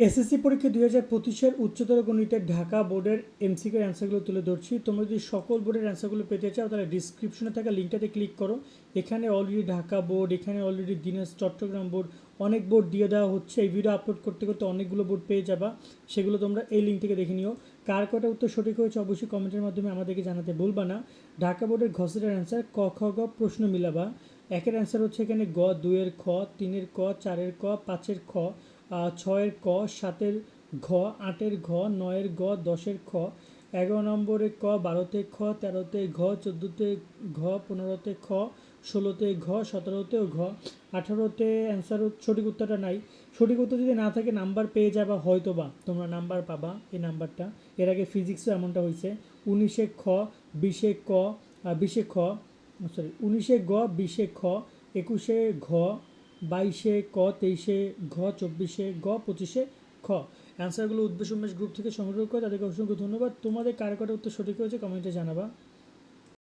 SSC পরীক্ষা দুই হাজার পঁচিশের উচ্চতর গণিতের ঢাকা বোর্ডের এমসিকের অ্যান্সারগুলো তুলে ধরছি। তোমরা যদি সকল বোর্ডের অ্যান্সারগুলো পেতে চাও, তাহলে ডিসক্রিপশনে থাকা লিঙ্কটাতে ক্লিক করো। এখানে অলরেডি ঢাকা বোর্ড, এখানে অলরেডি দিনাজ, চট্টগ্রাম বোর্ড, অনেক বোর্ড দিয়ে দেওয়া হচ্ছে। এই ভিডিও আপলোড করতে করতে অনেকগুলো বোর্ড পেয়ে যাবা। সেগুলো তোমরা এই লিঙ্ক থেকে দেখে নিও। কার কটা উত্তর সঠিক হয়েছে অবশ্যই কমেন্টের মাধ্যমে আমাদেরকে জানাতে ভুলবা না। ঢাকা বোর্ডের ঘসেটের অ্যান্সার ক, খ, গ প্রশ্ন মিলাবা। একের অ্যান্সার হচ্ছে এখানে গ দুয়ের খ, তিনের ক, চারের ক, পাঁচের খ। ছয়ের ক, সাতের ঘ, আটের ঘ, নয়ের গ, দশের খ, এগারো নম্বরে ক, বারোতে খ, তেরোতে ঘ, চোদ্দোতে ঘ, পনেরোতে খ, ষোলোতে ঘ, সতেরোতেও ঘ, আঠারোতে অ্যান্সার সঠিক উত্তরটা নাই। সঠিক উত্তর যদি না থাকে নাম্বার পেয়ে যাবা হয়তো বা তোমরা নাম্বার পাবা এই নাম্বারটা এর আগে ফিজিক্সও এমনটা হয়েছে উনিশে খ, বিশে ক বিশে খ সরি উনিশে গ, বিশে খ, একুশে ঘ বাইশে ক, তেইশে ঘ, চব্বিশে গ, পঁচিশে খ। অ্যান্সারগুলো উদ্বেশ উন্মেষ গ্রুপ থেকে সংগ্রহ করে তাদেরকে অসংখ্য ধন্যবাদ। তোমাদের কার কটা উত্তর সঠিক হয়েছে কমেন্টে জানাবা।